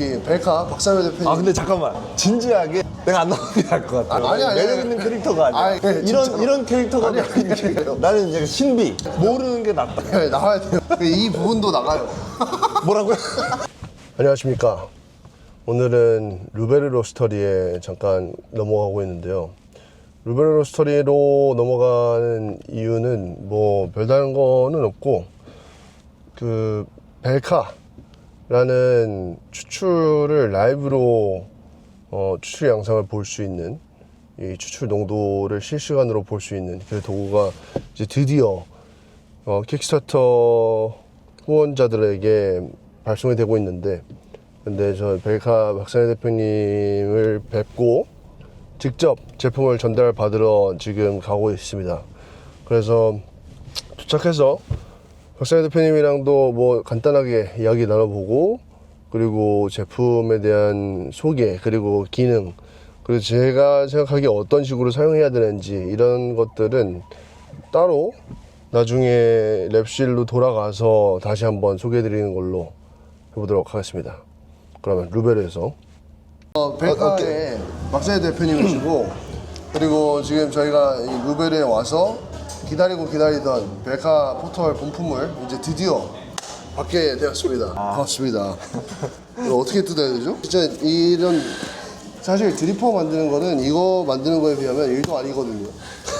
저기 벨카 박상현 대표님. 아 근데 잠깐만 진지하게 내가 안 나오는 게 나을 것 같아. 아, 아니, 아니, 매력 아니. 있는 캐릭터가 아니야. 아니, 네, 이런 진짜로. 이런 캐릭터가 아니, 아니, 아니. 나는 이제 신비 모르는 게 낫다. 네, 나와야 돼요. 이 부분도 나가요. 뭐라고요? 안녕하십니까. 오늘은 루베르 로 스토리에 잠깐 넘어가고 있는데요. 루베르 로 스토리로 넘어가는 이유는 뭐 별다른 거는 없고 그 벨카 라는 추출을 라이브로 어, 추출 영상을 볼 수 있는 이 추출 농도를 실시간으로 볼 수 있는 그 도구가 이제 드디어 어, 킥스타터 후원자들에게 발송이 되고 있는데 근데 저 벨카 박상희 대표님을 뵙고 직접 제품을 전달 받으러 지금 가고 있습니다. 그래서 도착해서 박상희 대표님이랑도 뭐 간단하게 이야기 나눠보고 그리고 제품에 대한 소개 그리고 기능 그리고 제가 생각하기에 어떤 식으로 사용해야 되는지 이런 것들은 따로 나중에 랩실로 돌아가서 다시 한번 소개해 드리는 걸로 해보도록 하겠습니다. 그러면 루베르에서 어, 벨카의 박사희 대표님이시고 그리고 지금 저희가 이 루베르에 와서 기다리고 기다리던 벨카 포털 본품을 이제 드디어 받게 되었습니다. 반갑습니다. 이거 어떻게 뜯어야 되죠? 진짜 이런 사실 드리퍼 만드는 거는 이거 만드는 거에 비하면 일도 아니거든요.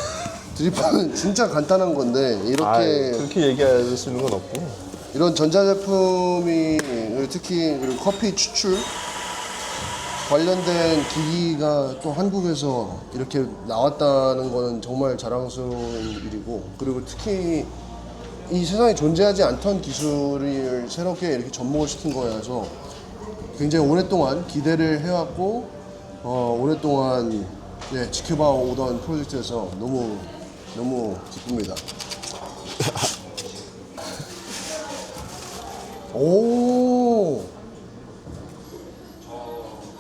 드리퍼는 진짜 간단한 건데 이렇게 아, 그렇게 얘기할 수 있는 건 없고. 이런 전자제품이 특히 그리고 커피 추출 관련된 기기가 또 한국에서 이렇게 나왔다는 거는 정말 자랑스러운 일이고 그리고 특히 이 세상에 존재하지 않던 기술을 새롭게 이렇게 접목을 시킨 거여서 굉장히 오랫동안 기대를 해왔고 어, 오랫동안 네, 지켜봐 오던 프로젝트에서 너무 너무 기쁩니다. 오.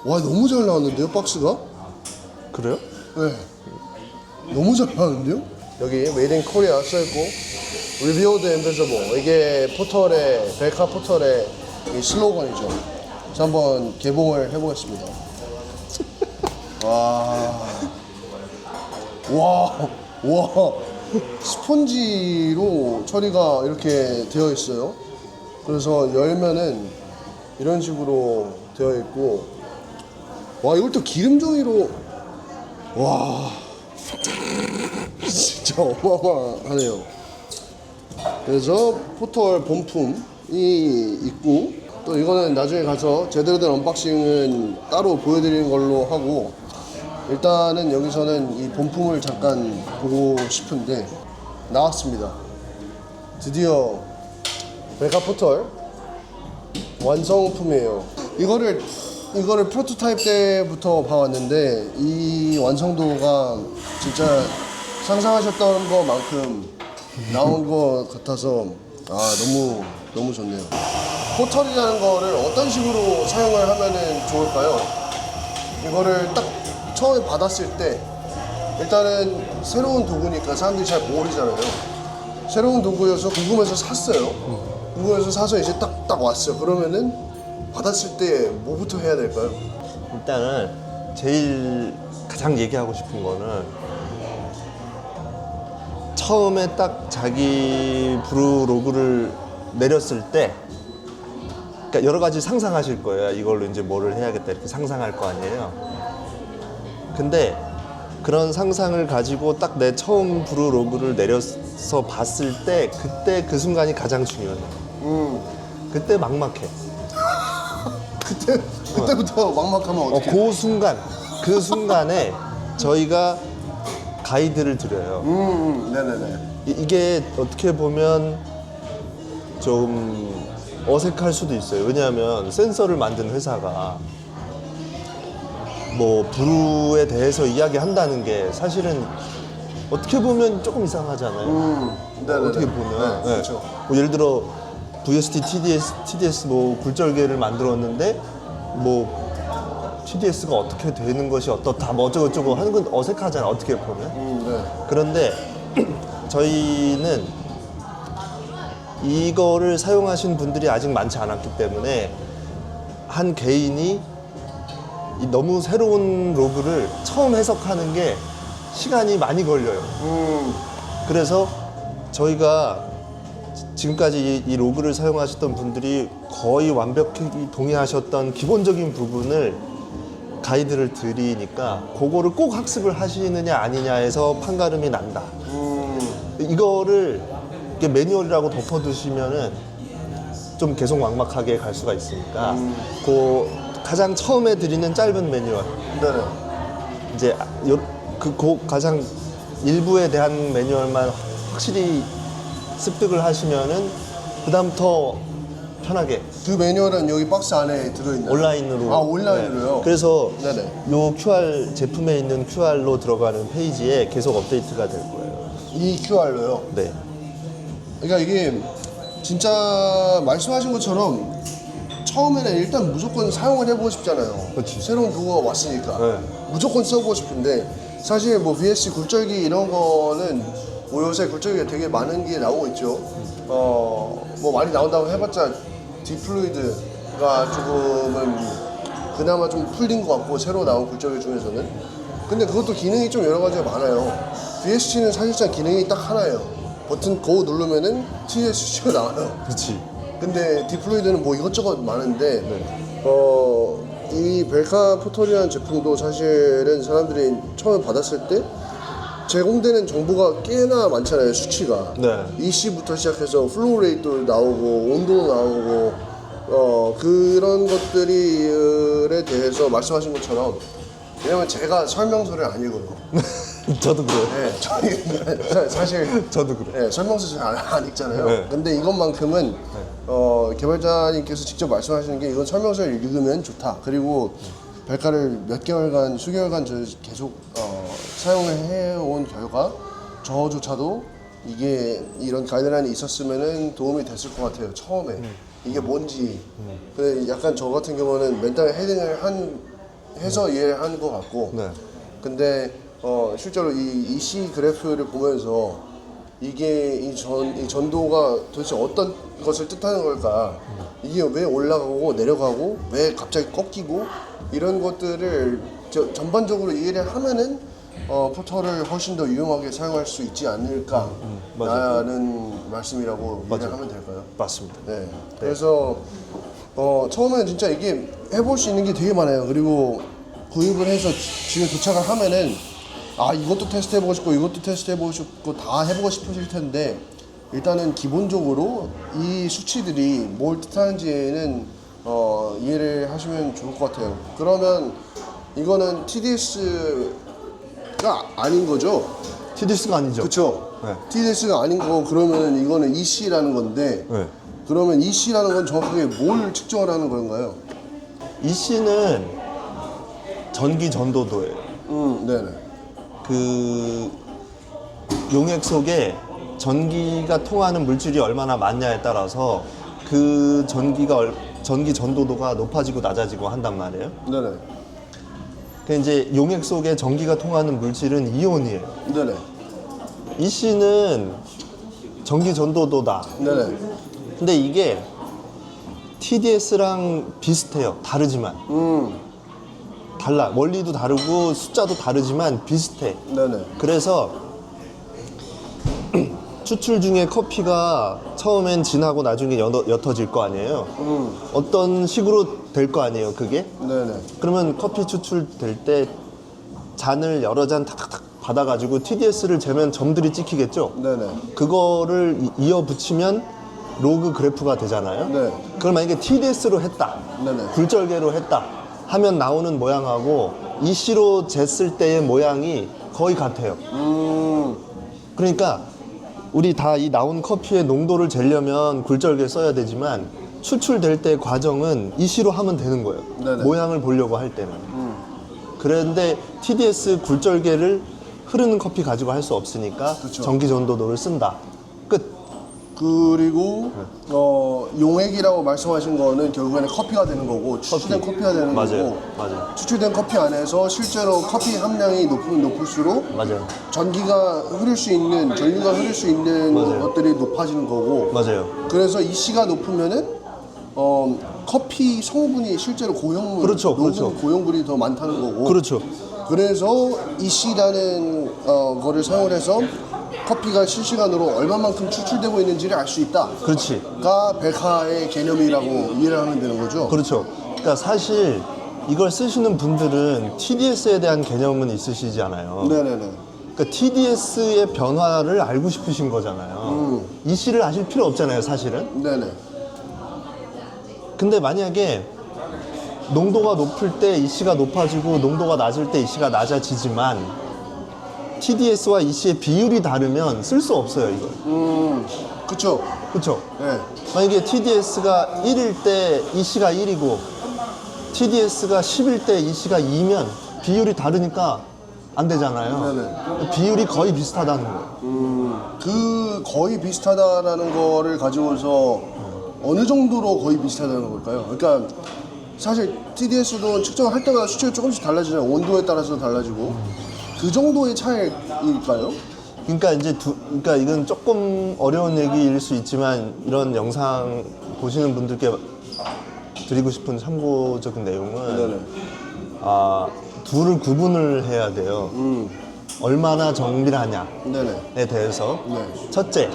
와 너무 잘 나왔는데요 박스가? 그래요? 네. 너무 잘 나왔는데요? 여기 메이드 인 코리아 써있고 리뷰드 엠베서버 이게 포털의 벨카 포털의 이 슬로건이죠. 그래서 한번 개봉을 해보겠습니다. 와. 와. 와. 스펀지로 처리가 이렇게 되어 있어요. 그래서 열면은 이런 식으로 되어 있고 와 이걸 또 기름종이로. 와. 진짜 어마어마하네요. 그래서 포털 본품이 있고 또 이거는 나중에 가서 제대로 된 언박싱은 따로 보여드리는 걸로 하고 일단은 여기서는 이 본품을 잠깐 보고 싶은데 나왔습니다. 드디어 벨카 포털 완성품이에요. 이거를 이거를 프로토타입 때부터 봐왔는데 이 완성도가 진짜 상상하셨던 것만큼 나온 것 같아서 아 너무 너무 좋네요. 포털이라는 거를 어떤 식으로 사용을 하면은 좋을까요? 이거를 딱 처음에 받았을 때 일단은 새로운 도구니까 사람들이 잘 모르잖아요. 새로운 도구여서 궁금해서 샀어요. 궁금해서 사서 이제 딱, 딱 왔어요. 그러면은 받았을 때 뭐부터 해야 될까요? 일단은 제일 가장 얘기하고 싶은 거는 처음에 딱 자기 브루 로그를 내렸을 때 그러니까 여러 가지 상상하실 거예요. 이걸로 이제 뭐를 해야겠다 이렇게 상상할 거 아니에요. 근데 그런 상상을 가지고 딱 내 처음 브루 로그를 내려서 봤을 때 그때 그 순간이 가장 중요해요. 음, 그때 막막해. 그때, 그때부터 막막하면 어, 어떻게? 그 순간, 그 순간에 저희가 가이드를 드려요. 음, 음, 네네네. 이- 이게 어떻게 보면 좀 어색할 수도 있어요. 왜냐하면 센서를 만든 회사가 뭐 브루에 대해서 이야기한다는 게 사실은 어떻게 보면 조금 이상하잖아요. 음, 네네네. 어떻게 보면 네, 네. 그렇죠. 뭐 예를 들어 VST, TDS, TDS 뭐 굴절개를 만들었는데 뭐 TDS가 어떻게 되는 것이 어떻다 뭐 어쩌고 저쩌고 하는 건 어색하잖아 어떻게 보면 음, 네. 그런데 저희는 이거를 사용하신 분들이 아직 많지 않았기 때문에 한 개인이 이 너무 새로운 로그를 처음 해석하는 게 시간이 많이 걸려요. 음, 그래서 저희가 지금까지 이, 이 로그를 사용하셨던 분들이 거의 완벽히 동의하셨던 기본적인 부분을 가이드를 드리니까 그거를 꼭 학습을 하시느냐 아니냐에서 판가름이 난다. 음, 이거를 이렇게 매뉴얼이라고 덮어두시면은 좀 계속 막막하게 갈 수가 있으니까 그 가장 처음에 드리는 짧은 매뉴얼 네네. 이제 요, 그, 그 가장 일부에 대한 매뉴얼만 확실히 습득을 하시면은 그다음부터 편하게 그 매뉴얼은 여기 박스 안에 들어있나요? 온라인으로 아, 온라인으로요? 네. 그래서 네네. 요 QR 제품에 있는 QR로 들어가는 페이지에 계속 업데이트가 될 거예요. 이 QR로요. 네. 그러니까 이게 진짜 말씀하신 것처럼 처음에는 일단 무조건 사용을 해보고 싶잖아요. 그치. 새로운 도구가 왔으니까 네. 무조건 써보고 싶은데 사실 뭐 VSC 굴절기 이런 거는 뭐 요새 굴절기가 되게 많은 게 나오고 있죠. 어 뭐 많이 나온다고 해봤자 디플루이드가 조금은 그나마 좀 풀린 것 같고 새로 나온 굴절기 중에서는 근데 그것도 기능이 좀 여러 가지가 많아요. VSC는 사실상 기능이 딱 하나예요. 버튼 고 누르면은 TSC가 나와요. 그렇지. 근데 디플로이드는 뭐 이것저것 많은데 어, 이 벨카 포털이라는 제품도 사실은 사람들이 처음에 받았을 때 제공되는 정보가 꽤나 많잖아요 수치가 네. EC부터 시작해서 플로우 레이트도 나오고 온도도 나오고 어, 그런 것들에 대해서 말씀하신 것처럼 왜냐면 제가 설명서를 안 읽어요 저도 그래요. 네, 저희 사- 사실 저도 그래요. 네, 설명서 잘 안 읽잖아요. 네. 근데 이것만큼은 어, 개발자님께서 직접 말씀하시는 게 이건 설명서를 읽으면 좋다. 그리고 별가를 몇 개월간, 수개월간 저 계속 어, 사용을 해온 결과 저조차도 이게 이런 가이드라인이 있었으면 도움이 됐을 것 같아요. 처음에 이게 뭔지. 근데 약간 저 같은 경우는 맨날 헤딩을 한 해서 이해를 한것 같고. 네. 근데 어, 실제로 이 EC 그래프를 보면서 이게 이, 전, 이 전도가 도대체 어떤 것을 뜻하는 걸까? 이게 왜 올라가고 내려가고 왜 갑자기 꺾이고 이런 것들을 저- 전반적으로 이해를 하면은 어, 포털을 훨씬 더 유용하게 사용할 수 있지 않을까라는 말씀이라고 이해를 하면 될까요? 맞습니다. 네. 그래서 어, 처음에는 진짜 이게 해볼 수 있는 게 되게 많아요. 그리고 구입을 해서 집에 도착을 하면은 아 이것도 테스트 해보고 싶고 이것도 테스트 해보고 싶고 다 해보고 싶으실 텐데 일단은 기본적으로 이 수치들이 뭘 뜻하는지는 어, 이해를 하시면 좋을 것 같아요. 그러면 이거는 TDS 가 아닌 거죠? TDS가 아니죠. 그렇죠. 네. TDS가 아닌 거 그러면 이거는 EC라는 건데 네. 그러면 EC라는 건 정확하게 뭘 측정을 하는 건가요? 이 씨는 전기 전도도예요. 음, 네네. 그 용액 속에 전기가 통하는 물질이 얼마나 많냐에 따라서 그 전기가 얼- 전기 전도도가 높아지고 낮아지고 한단 말이에요. 네네. 그 이제 용액 속에 전기가 통하는 물질은 이온이에요. 네네. 이 씨는 전기 전도도다. 네네. 근데 이게 TDS랑 비슷해요. 다르지만 음, 달라. 원리도 다르고 숫자도 다르지만 비슷해. 네네. 그래서 추출 중에 커피가 처음엔 진하고 나중에 옅어, 옅어질 거 아니에요. 음, 어떤 식으로 될 거 아니에요, 그게? 네네. 그러면 커피 추출될 때 잔을 여러 잔 탁탁탁 받아가지고 TDS를 재면 점들이 찍히겠죠? 네네. 그거를 이- 이어 붙이면 로그 그래프가 되잖아요. 네. 그걸 만약에 TDS로 했다. 네네. 굴절계로 했다. 하면 나오는 모양하고 EC로 쟀을 때의 모양이 거의 같아요. 음, 그러니까 우리 다 이 나온 커피의 농도를 재려면 굴절계 써야 되지만 추출될 때 과정은 EC로 하면 되는 거예요. 네네. 모양을 보려고 할 때는. 그런데 TDS 굴절계를 흐르는 커피 가지고 할 수 없으니까 그쵸. 전기 전도도를 쓴다. 끝. 그리고 어, 용액이라고 말씀하신 거는 결국에는 커피가 되는 거고 추출된 커피. 가 되는 맞아요. 거고 맞아요. 추출된 커피 안에서 실제로 커피 함량이 높으면 높을수록 맞아요. 전기가 흐를 수 있는 전류가 흐를 수 있는 맞아요. 것들이 높아지는 거고 맞아요. 그래서 이 씨가 높으면은 어, 커피 성분이 실제로 고형물, 그렇죠, 그렇죠. 고형물이 더 많다는 거고. 그렇죠. 그래서 이씨라는 어, 거를 사용을 해서 커피가 실시간으로 얼마만큼 추출되고 있는지를 알 수 있다. 그렇지. 가 백화의 개념이라고 이해를 하면 되는 거죠. 그렇죠. 그러니까 사실 이걸 쓰시는 분들은 TDS에 대한 개념은 있으시지 않아요. 네네네. 그러니까 TDS의 변화를 알고 싶으신 거잖아요. 이 씨를 아실 필요 없잖아요, 사실은. 네네. 근데 만약에 농도가 높을 때이 씨가 높아지고 농도가 낮을 때이 씨가 낮아지지만 TDS와 이 씨의 비율이 다르면 쓸 수 없어요, 이걸. 음, 그쵸. 그렇죠? 네. 만약에 TDS가 1일 때이 씨가 1이고 TDS가 10일 때이 씨가 2면 비율이 다르니까 안 되잖아요. 비율이 거의 비슷하다는 거예요. 그 거의 비슷하다라는 거를 가지고서 어느 정도로 거의 비슷하다는 걸까요? 그러니까 사실 TDS도 측정을 할 때마다 수치가 조금씩 달라지잖아요. 온도에 따라서 달라지고 그 정도의 차이일까요? 그러니까 이제 두, 그러니까 이건 조금 어려운 얘기일 수 있지만 이런 영상 보시는 분들께 드리고 싶은 참고적인 내용은 네네. 아 둘을 구분을 해야 돼요. 음, 얼마나 정밀하냐에 네네. 대해서 네. 첫째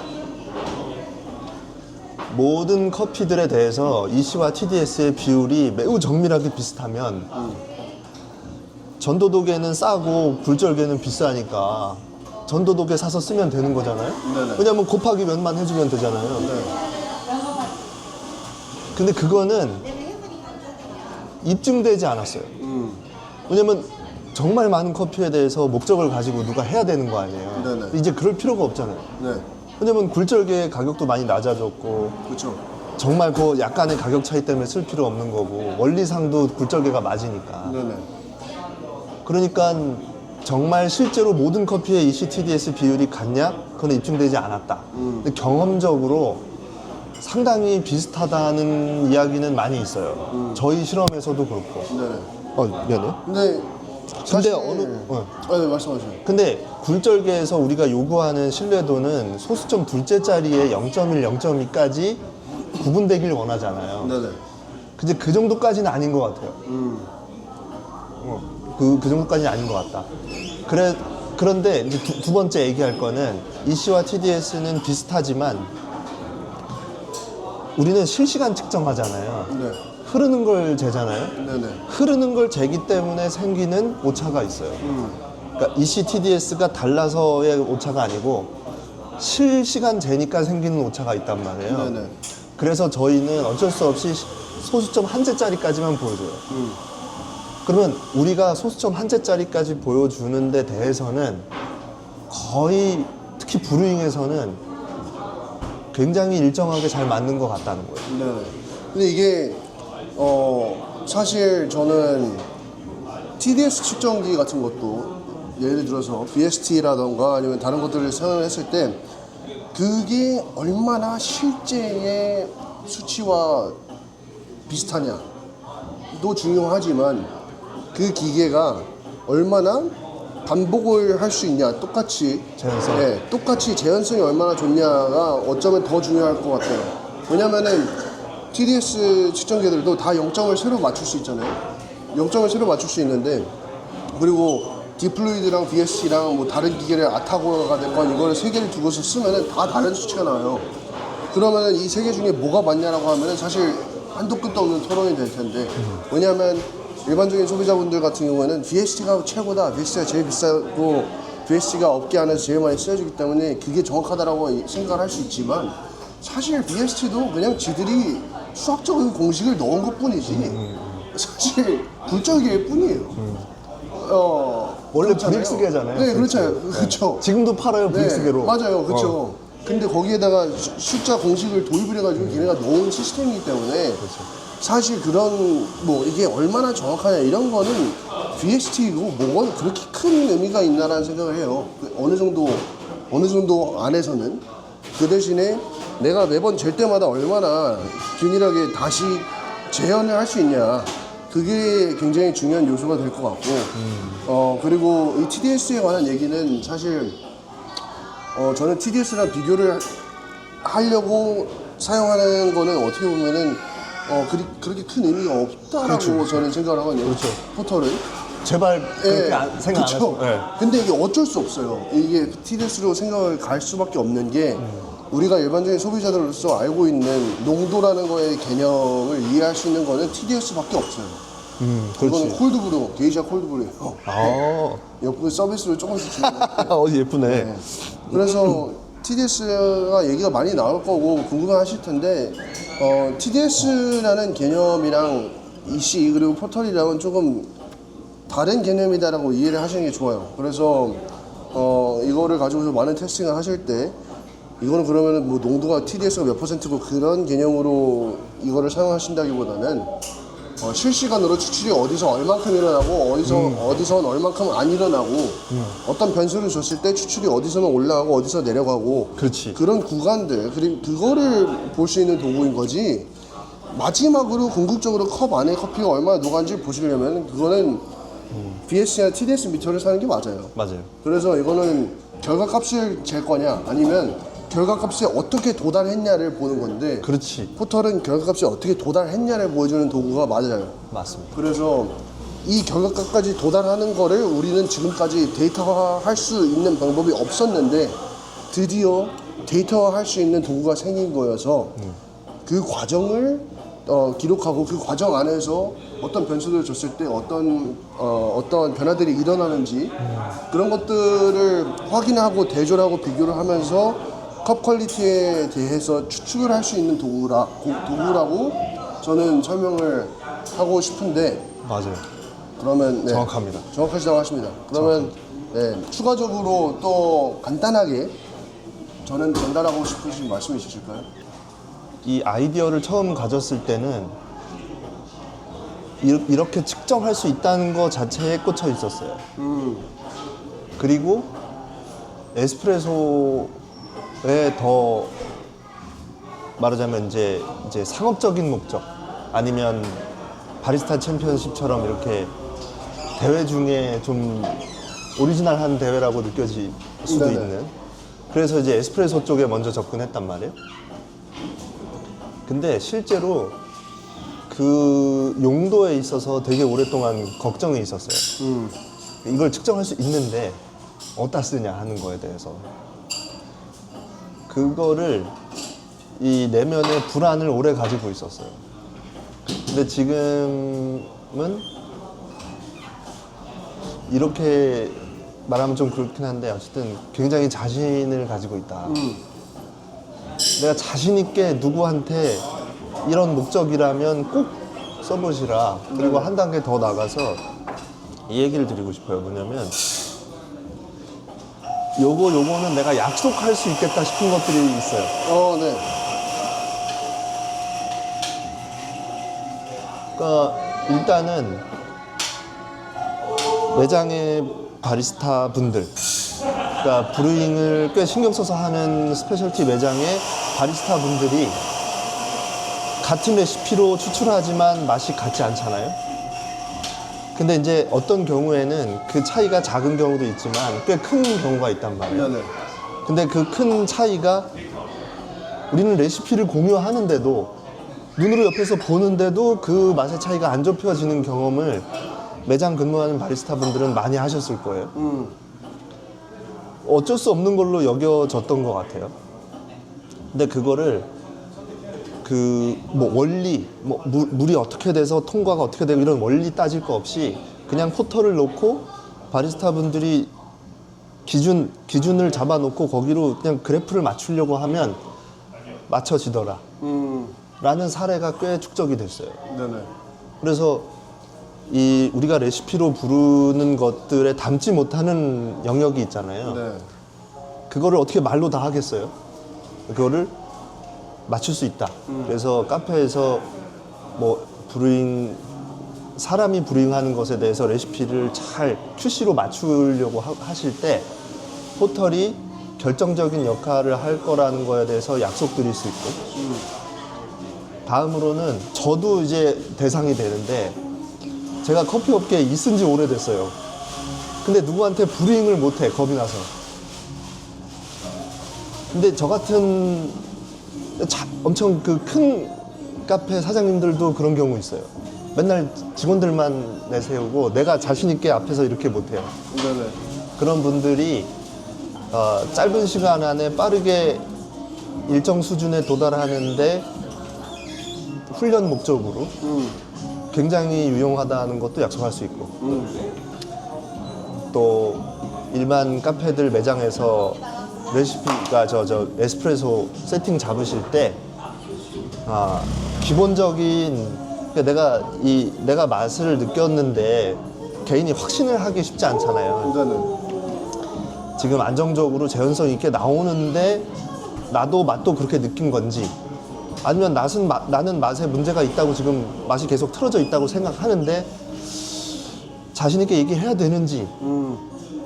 모든 커피들에 대해서 EC와 TDS의 비율이 매우 정밀하게 비슷하면 전도독에는 싸고 굴절개는 비싸니까 전도독에 사서 쓰면 되는 거잖아요. 네네. 왜냐면 곱하기 몇만 해주면 되잖아요. 네. 근데 그거는 입증되지 않았어요. 음, 왜냐면 정말 많은 커피에 대해서 목적을 가지고 누가 해야 되는 거 아니에요. 네네. 이제 그럴 필요가 없잖아요. 네. 왜냐면 굴절개의 가격도 많이 낮아졌고 그렇죠. 정말 그 약간의 가격 차이 때문에 쓸 필요 없는 거고 원리상도 굴절개가 맞으니까 네네. 그러니까 정말 실제로 모든 커피의 ECTDS 비율이 같냐? 그건 입증되지 않았다. 근데 경험적으로 상당히 비슷하다는 이야기는 많이 있어요. 저희 실험에서도 그렇고. 네네. 어, 미안해요. 근데 사실 어느- 어. 아, 네, 말씀하세요. 근데 굴절개에서 우리가 요구하는 신뢰도는 소수점 둘째 자리에 0.1, 0.2까지 구분되길 원하잖아요. 네네. 근데 그 정도까지는 아닌 것 같아요. 음, 어, 그, 그 정도까지는 아닌 것 같다. 그래, 그런데 이제 두, 두 번째 얘기할 거는 EC와 TDS는 비슷하지만 우리는 실시간 측정하잖아요. 네. 흐르는 걸 재잖아요. 네네. 흐르는 걸 재기 때문에 생기는 오차가 있어요. 그러니까 ECTDS가 달라서의 오차가 아니고 실시간 재니까 생기는 오차가 있단 말이에요. 네네. 그래서 저희는 어쩔 수 없이 소수점 한 제짜리까지만 보여줘요. 음, 그러면 우리가 소수점 한 제짜리까지 보여주는 데 대해서는 거의 특히 브루잉에서는 굉장히 일정하게 잘 맞는 것 같다는 거예요. 네. 근데 이게 어 사실 저는 TDS 측정기 같은 것도 예를 들어서 BST라던가 아니면 다른 것들을 사용했을 때 그게 얼마나 실제의 수치와 비슷하냐도 중요하지만 그 기계가 얼마나 반복을 할 수 있냐. 똑같이 재현성. 네, 똑같이 재현성이 얼마나 좋냐가 어쩌면 더 중요할 것 같아요. 왜냐면은 TDS 측정기들도 다 0점을 새로 맞출 수 있잖아요. 0점을 새로 맞출 수 있는데 그리고 디플루이드랑 BSC랑 뭐 다른 기계를 아타고가 됐건 이거를 세 개를 두고서 쓰면은 다 다른 수치가 나와요. 그러면은 이 세 개 중에 뭐가 맞냐라고 하면은 사실 한도 끝도 없는 토론이 될 텐데 왜냐하면 일반적인 소비자분들 같은 경우에는 VST가 최고다, VST가 제일 비싸고 VST가 업계 안에서 제일 많이 쓰여지기 때문에 그게 정확하다라고 생각을 할 수 있지만 사실 VST도 그냥 지들이 수학적인 공식을 넣은 것 뿐이지 사실 굴절기일 뿐이에요. 어 원래 그렇잖아요. 브릭스계잖아요, 네, 그렇죠, 그렇죠. 지금도 팔아요, 브릭스계로. 네, 맞아요, 그렇죠. 어. 근데 거기에다가 수- 숫자 공식을 도입을 해가지고 걔네가 넣은 시스템이기 때문에 사실 그런 뭐 이게 얼마나 정확하냐 이런 거는 VST고 뭐가 그렇게 큰 의미가 있나라는 생각을 해요. 그 어느 정도 어느 정도 안에서는 그 대신에 내가 매번 잴 때마다 얼마나 균일하게 다시 재현을 할 수 있냐. 그게 굉장히 중요한 요소가 될 것 같고, 어, 그리고 이 TDS에 관한 얘기는 사실 어, 저는 TDS랑 비교를 하려고 사용하는 거는 어떻게 보면은 어 그리, 그렇게 큰 의미가 없다라고 그렇죠. 저는 생각을 하거든요. 그렇죠. 포털은. 제발 그렇게 예, 안- 생각 안 그쵸. 하시고. 예. 근데 이게 어쩔 수 없어요. 이게 TDS로 생각을 갈 수밖에 없는 게 우리가 일반적인 소비자들로서 알고 있는 농도라는 거의 개념을 이해할 수 있는 거는 TDS밖에 없어요. 음, 이거는 그렇지. 콜드브루, 게이샤 콜드브루예요. 아, 옆에 서비스로 조금씩 주는 거. 어 예쁘네. 네. 그래서 TDS가 얘기가 많이 나올 거고 궁금해하실 텐데 어, TDS라는 개념이랑 EC 그리고 포털이랑은 조금 다른 개념이다라고 이해를 하시는 게 좋아요. 그래서 어, 이거를 가지고서 많은 테스팅을 하실 때 이거는 그러면 뭐 농도가 TDS가 몇 퍼센트고 그런 개념으로 이거를 사용하신다기보다는 어, 실시간으로 추출이 어디서 얼만큼 일어나고 어디서 어디선 얼만큼 안 일어나고 어떤 변수를 줬을 때 추출이 어디서는 올라가고 어디서 내려가고 그렇지. 그런 구간들 그리고 그거를 볼 수 있는 도구인 거지 마지막으로 궁극적으로 컵 안에 커피가 얼마나 녹았는지 보시려면 그거는 BS나 TDS 미터를 사는 게 맞아요. 맞아요. 그래서 이거는 결과값을 잴 거냐 아니면 결과값에 어떻게 도달했냐를 보는 건데 그렇지. 포털은 결과값에 어떻게 도달했냐를 보여주는 도구가 맞아요. 맞습니다. 그래서 이 결과값까지 도달하는 거를 우리는 지금까지 데이터화할 수 있는 방법이 없었는데 드디어 데이터화할 수 있는 도구가 생긴 거여서 그 과정을 어, 기록하고 그 과정 안에서 어떤 변수를 줬을 때 어떤 어, 어떤 변화들이 일어나는지 그런 것들을 확인하고 대조하고 비교를 하면서 컵 퀄리티에 대해서 추측을 할 수 있는 도구라, 고- 도구라고 저는 설명을 하고 싶은데 맞아요. 그러면 네, 정확합니다. 정확하시다고 하십니다. 그러면 네, 추가적으로 또 간단하게 저는 전달하고 싶으신 말씀 있으실까요? 이 아이디어를 처음 가졌을 때는 이- 이렇게 측정할 수 있다는 것 자체에 꽂혀 있었어요. 음, 그리고 에스프레소에 더 말하자면 이제 이제 상업적인 목적 아니면 바리스타 챔피언십처럼 이렇게 대회 중에 좀 오리지널한 대회라고 느껴질 수도 네네. 있는 그래서 이제 에스프레소 쪽에 먼저 접근했단 말이에요. 근데 실제로 그 용도에 있어서 되게 오랫동안 걱정이 있었어요. 음, 이걸 측정할 수 있는데 어디다 쓰냐 하는 거에 대해서 그거를 이 내면의 불안을 오래 가지고 있었어요. 근데 지금은 이렇게 말하면 좀 그렇긴 한데 어쨌든 굉장히 자신을 가지고 있다. 음, 내가 자신 있게 누구한테 이런 목적이라면 꼭 써보시라. 그리고 한 단계 더 나가서 이 얘기를 드리고 싶어요. 뭐냐면 요거 요거는 내가 약속할 수 있겠다 싶은 것들이 있어요. 어, 네, 그러니까 일단은 매장의 바리스타 분들, 그러니까 브루잉을 꽤 신경 써서 하는 스페셜티 매장의 바리스타 분들이 같은 레시피로 추출하지만 맛이 같지 않잖아요. 근데 이제 어떤 경우에는 그 차이가 작은 경우도 있지만 꽤 큰 경우가 있단 말이에요. 네, 네, 근데 그 큰 차이가 우리는 레시피를 공유하는데도 눈으로 옆에서 보는데도 그 맛의 차이가 안 좁혀지는 경험을 매장 근무하는 바리스타 분들은 많이 하셨을 거예요. 음, 어쩔 수 없는 걸로 여겨졌던 것 같아요. 근데 그거를 그 뭐 원리, 뭐 물, 물이 어떻게 돼서 통과가 어떻게 되고 이런 원리 따질 거 없이 그냥 포터를 놓고 바리스타 분들이 기준 기준을 잡아놓고 거기로 그냥 그래프를 맞추려고 하면 맞춰지더라. 음, 라는 사례가 꽤 축적이 됐어요. 네, 네, 그래서 이 우리가 레시피로 부르는 것들에 담지 못하는 영역이 있잖아요. 네, 그거를 어떻게 말로 다 하겠어요? 그거를 맞출 수 있다. 그래서 카페에서 뭐 브루잉 사람이 브루잉하는 것에 대해서 레시피를 잘 QC로 맞추려고 하, 하실 때 포털이 결정적인 역할을 할 거라는 거에 대해서 약속드릴 수 있고 다음으로는 저도 이제 대상이 되는데 제가 커피 업계에 있은 지 오래됐어요. 근데 누구한테 브루잉을 못해 겁이 나서. 근데 저 같은 자- 엄청 그 큰 카페 사장님들도 그런 경우 있어요. 맨날 직원들만 내세우고 내가 자신 있게 앞에서 이렇게 못해요. 네네. 그런 분들이 어, 짧은 시간 안에 빠르게 일정 수준에 도달하는데 훈련 목적으로 음, 굉장히 유용하다는 것도 약속할 수 있고 음. 또 일반 카페들 매장에서 레시피가 저 저 에스프레소 세팅 잡으실 때 아, 기본적인 그러니까 내가 이 내가 맛을 느꼈는데 개인이 확신을 하기 쉽지 않잖아요. 네네. 지금 안정적으로 재현성 있게 나오는데 나도 맛도 그렇게 느낀 건지 아니면 나는, 마- 나는 맛에 문제가 있다고 지금 맛이 계속 틀어져 있다고 생각하는데 자신 있게 얘기해야 되는지 음,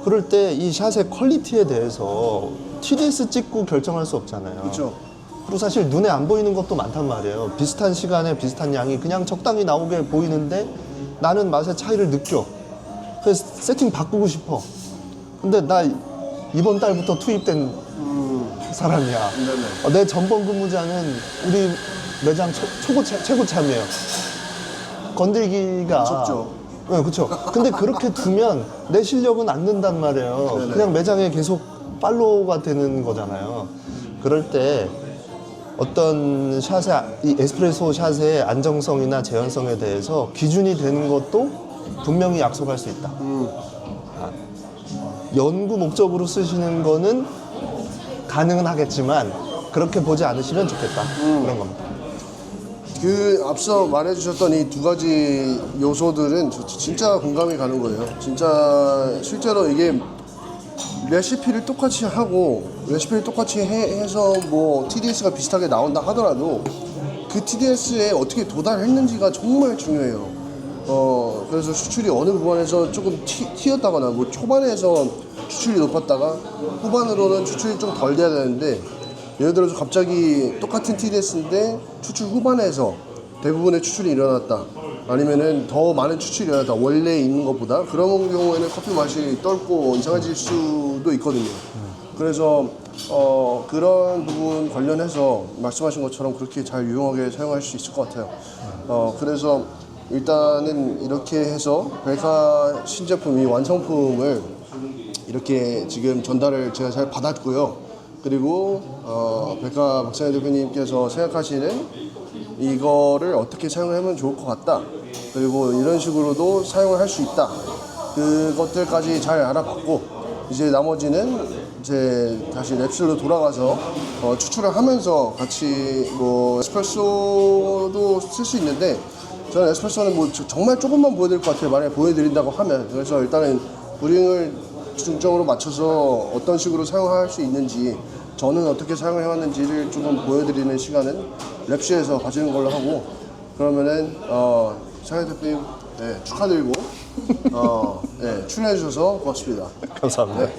그럴 때 이 샷의 퀄리티에 대해서 TDS 찍고 결정할 수 없잖아요. 그렇죠. 그리고 사실 눈에 안 보이는 것도 많단 말이에요. 비슷한 시간에 비슷한 양이 그냥 적당히 나오게 보이는데 나는 맛의 차이를 느껴. 그래서 세팅 바꾸고 싶어. 근데 나 이번 달부터 투입된 음, 사람이야. 네네. 어, 내 전번 근무자는 우리 매장 초, 초고 최고 참이에요. 건들기가 무섭죠. 네, 그렇죠. 근데 그렇게 두면 내 실력은 안 는단 말이에요. 네네. 그냥 매장에 계속 팔로우가 되는 거잖아요. 그럴 때 어떤 샷의 이 에스프레소 샷의 안정성이나 재현성에 대해서 기준이 되는 것도 분명히 약속할 수 있다. 음. 연구 목적으로 쓰시는 거는 가능은 하겠지만 그렇게 보지 않으시면 좋겠다. 그런 겁니다. 그 앞서 말해주셨던 이 두 가지 요소들은 저- 진짜 공감이 가는 거예요. 진짜 실제로 이게 레시피를 똑같이 하고 레시피를 똑같이 해, 해서 뭐 TDS가 비슷하게 나온다 하더라도 그 TDS에 어떻게 도달했는지가 정말 중요해요. 어 그래서 수출이 어느 부분에서 조금 튀, 튀었다거나 뭐 초반에서 수출이 높았다가 후반으로는 수출이 좀 덜 돼야 되는데 예를 들어서 갑자기 똑같은 TDS인데 추출 후반에서 대부분의 추출이 일어났다. 아니면은 더 많은 추출이 일어났다. 원래 있는 것보다 그런 경우에는 커피 맛이 떫고 이상해질 수 도 있거든요. 그래서 어, 그런 부분 관련해서 말씀하신 것처럼 그렇게 잘 유용하게 사용할 수 있을 것 같아요. 어, 그래서 일단은 이렇게 해서 벨카 신제품 이 완성품을 이렇게 지금 전달을 제가 잘 받았고요. 그리고 어, 백가 박상현 대표님께서 생각하시는 이거를 어떻게 사용하면 좋을 것 같다. 그리고 이런 식으로도 사용을 할 수 있다. 그것들까지 잘 알아봤고 이제 나머지는 이제 다시 랩실로 돌아가서 어, 추출을 하면서 같이 뭐 에스프레소도 쓸 수 있는데 저는 에스프레소는 뭐 저- 정말 조금만 보여드릴 것 같아요. 만약에 보여드린다고 하면 그래서 일단은 브링을 중점으로 맞춰서 어떤 식으로 사용할 수 있는지 저는 어떻게 사용을 해왔는지를 조금 보여드리는 시간은 랩시에서 가지는 걸로 하고 그러면은 어, 상현 대표님 네, 축하드리고 어, 네, 출연해 주셔서 고맙습니다. 감사합니다.